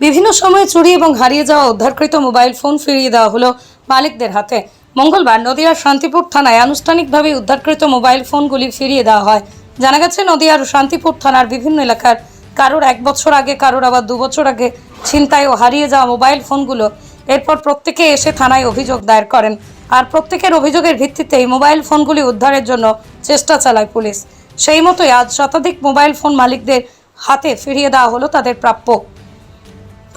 বিভিন্ন সময়ে চুরি এবং হারিয়ে যাওয়া উদ্ধারকৃত মোবাইল ফোন ফিরিয়ে দেওয়া হলো মালিকদের হাতে। মঙ্গলবার নদিয়ার শান্তিপুর থানায় আনুষ্ঠানিকভাবে উদ্ধারকৃত মোবাইল ফোনগুলি ফিরিয়ে দেওয়া হয়। জানা গেছে, নদিয়ার শান্তিপুর থানার বিভিন্ন এলাকার কারোর এক বছর আগে, কারোর আবার দু বছর আগে ছিনতাই ও হারিয়ে যাওয়া মোবাইল ফোনগুলো এরপর প্রত্যেকে এসে থানায় অভিযোগ দায়ের করেন। আর প্রত্যেকের অভিযোগের ভিত্তিতে এই মোবাইল ফোনগুলি উদ্ধারের জন্য চেষ্টা চালায় পুলিশ। সেই মতোই আজ শতাধিক মোবাইল ফোন মালিকদের হাতে ফিরিয়ে দেওয়া হলো তাদের প্রাপ্য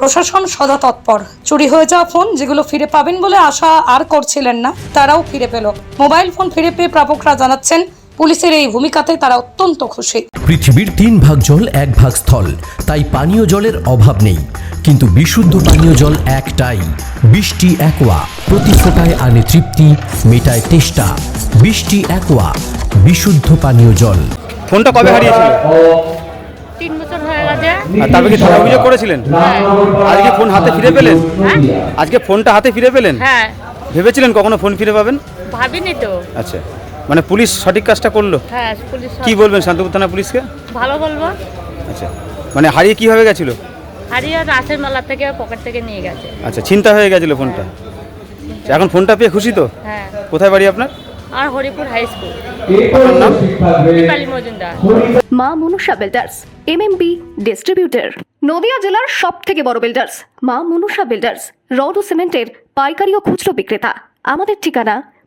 প্রশাসন সদা তৎপর। চুরি হয়ে যাওয়া ফোন যেগুলো ফিরে পাবেন বলে আশা আর করছিলেন না তারাও ফিরে পেল। মোবাইল ফোন ফিরে পেয়ে প্রাপকরা জানাচ্ছেন পুলিশের এই ভূমিকাতে তারা অত্যন্ত খুশি। পৃথিবীর তিন ভাগ জল এক ভাগ স্থল। তাই পানীয় জলের অভাব নেই। কিন্তু বিশুদ্ধ পানীয় জল একটাই বৃষ্টি একোয়া। প্রতি ফোটায় আনে তৃপ্তি মেটায় তেষ্টা। বৃষ্টি একোয়া বিশুদ্ধ পানীয় জল। ফোনটা কবে হারিয়েছিল? তিন বছর হয়ে গেছে। আর তারপরে কি থানা অভিযোগ করেছিলেন? আজকে ফোন হাতে ফিরে পেলেন? আজকে ফোনটা হাতে ফিরে পেলেন? হ্যাঁ। ভেবেছিলেন কখনো ফোন ফিরে পাবেন? ভাবিনি তো। আচ্ছা। মানে পুলিশ সঠিক কাজটা করল? হ্যাঁ পুলিশ কি বলবেন শান্তিপুর থানা পুলিশকে? ভালো বলব। আচ্ছা। মানে হারিয়ে কীভাবে গেছিল? হারিয়ে রাসের মেলা থেকে পকেট থেকে নিয়ে গেছে। আচ্ছা চিন্তা হয়ে গেছিল ফোনটা? আচ্ছা, এখন ফোনটা পেয়ে খুশি তো? হ্যাঁ। কোথায় বাড়ি আপনার? আর হরিপুর হাই স্কুল। মা মনুষা বিল্ডার্স এমএমবি ডিস্ট্রিবিউটর নদিয়া জেলার সব থেকে বড় বিল্ডার্স মা মনুষা বিল্ডার্স রড ও সিমেন্টের পাইকারি ও খুচরো বিক্রেতা। আমাদের ঠিকানা